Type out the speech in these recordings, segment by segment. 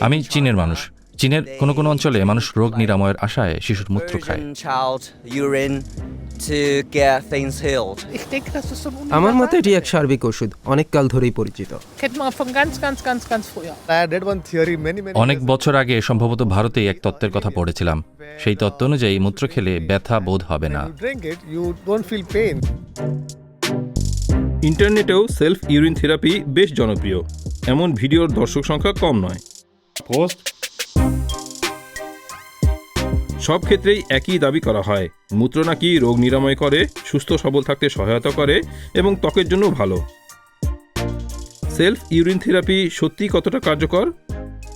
আমি চীনের মানুষ। চীনের কোনো কোনো অঞ্চলে মানুষ রোগ নিরাময়ের আশায় শিশুর মূত্র খায়। আমার মতে এটি এক সার্বিক ওষুধ অনেক কাল ধরেই পরিচিত। অনেক বছর আগে সম্ভবত ভারতেই এক তত্ত্বের কথা পড়েছিলাম। সেই তত্ত্ব অনুযায়ী মূত্র খেলে ব্যথা বোধ হবে না. ইন্টারনেটেও সেলফ ইউরিন থেরাপি বেশ জনপ্রিয়। এমন ভিডিওর দর্শক সংখ্যা কম নয়। সব ক্ষেত্রেই একই দাবি করা হয়। মূত্র নাকি রোগ নিরাময় করে সুস্থ সবল থাকতে সহায়তা করে এবং ত্বকের জন্য ভালো। সেলফ ইউরিন থেরাপি সত্যি কতটা কার্যকর?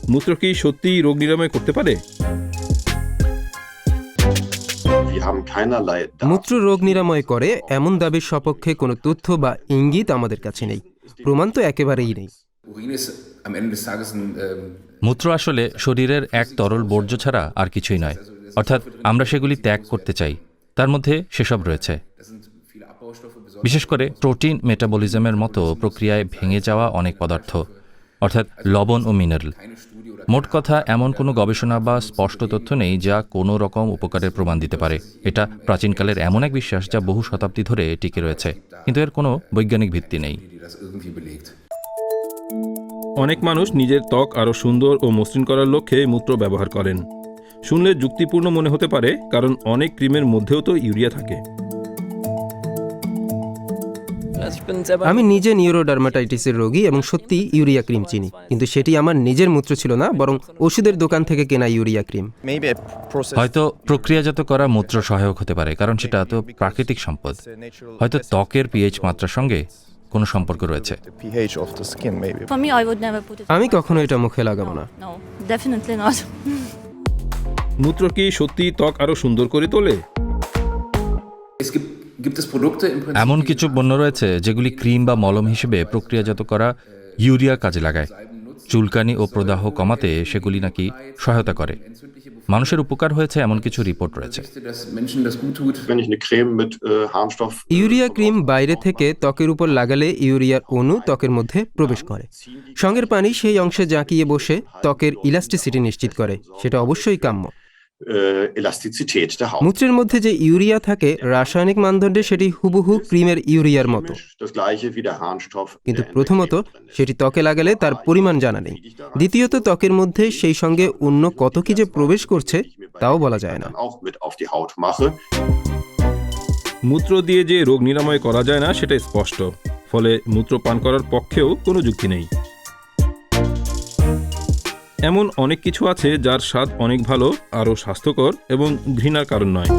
মূত্র কি সত্যিই রোগ নিরাময় করতে পারে? Wir haben keinerlei মূত্র রোগ নিরাময় করে এমন দাবির সপক্ষে কোনো তথ্য বা ইঙ্গিত আমাদের কাছে নেই। প্রমাণ তো একেবারেই নেই। Ähm, মূত্র আসলে শরীরের এক তরল বর্জ্য ছাড়া আর কিছুই নয়। অর্থাৎ আমরা সেগুলি ত্যাগ করতে চাই। তার মধ্যে সেসব রয়েছে। বিশেষ করে প্রোটিন মেটাবলিজমের মতো প্রক্রিয়ায় ভেঙে যাওয়া অনেক পদার্থ। অর্থাৎ লবণ ও মিনারেল। মোট কথা এমন কোনো গবেষণা বা স্পষ্ট তথ্য নেই যা কোনো রকম উপকারের প্রমাণ দিতে পারে। এটা প্রাচীনকালের এমন এক বিশ্বাস যা বহু শতাব্দী ধরে টিকে রয়েছে। কিন্তু এর কোনো বৈজ্ঞানিক ভিত্তি নেই। অনেক মানুষ নিজের ত্বক আরও সুন্দর ও মসৃণ করার লক্ষ্যে মূত্র ব্যবহার করেন। শুনলে যুক্তিপূর্ণ মনে হতে পারে কারণ অনেক ক্রিমের মধ্যেও তো ইউরিয়া থাকে। আমি নিজে নিউরোডার্মাটাইটিসের রোগী এবং সত্যি ইউরিয়া ক্রিম চিনি কিন্তু সেটি আমার নিজের মূত্র ছিল না বরং ওষুধের দোকান থেকে কেনা ইউরিয়া ক্রিম। হয়তো প্রক্রিয়াজাত করা মূত্র সহায়ক হতে পারে কারণ সেটা তো প্রাকৃতিক সম্পদ। হয়তো ত্বকের পিএইচ মাত্রার সঙ্গে কোনো সম্পর্ক রয়েছে। আমি কখনো এটা মুখে লাগাবো না। মূত্র কি সত্যি ত্বক আরও সুন্দর করে তোলে? এমন কিছু পণ্য রয়েছে যেগুলি ক্রিম বা মলম হিসেবে প্রক্রিয়াজাত করা ইউরিয়া কাজে লাগায়। চুলকানি ও প্রদাহ কমাতে সেগুলি নাকি সহায়তা করে। মানুষের উপকার হয়েছে এমন কিছু রিপোর্ট রয়েছে। Äh, ইউরিয়া ক্রিম বাইরে থেকে ত্বকের উপর লাগালে ইউরিয়ার অণু ত্বকের মধ্যে প্রবেশ করে। সঙ্গের পানি সেই অংশে জাঁকিয়ে বসে ত্বকের ইলাস্টিসিটি নিশ্চিত করে সেটা অবশ্যই কাম্য। মূত্রের মধ্যে যে ইউরিয়া থাকে রাসায়নিক মানদণ্ডে সেটি হুবহু ক্রিমের ইউরিয়ার মতো. কিন্তু প্রথমত. সেটি ত্বকে লাগালে তার পরিমাণ জানা নেই দ্বিতীয়ত ত্বকের মধ্যে সেই সঙ্গে অন্য কত কি যে প্রবেশ করছে তাও বলা যায় না. মূত্র দিয়ে যে রোগ নিরাময় করা যায় না সেটা স্পষ্ট ফলে মূত্র পান করার পক্ষেও কোনো যুক্তি নেই এমন অনেক কিছু আছে যার স্বাদ অনেক ভালো আরও স্বাস্থ্যকর এবং ঘৃণার কারণ নয়।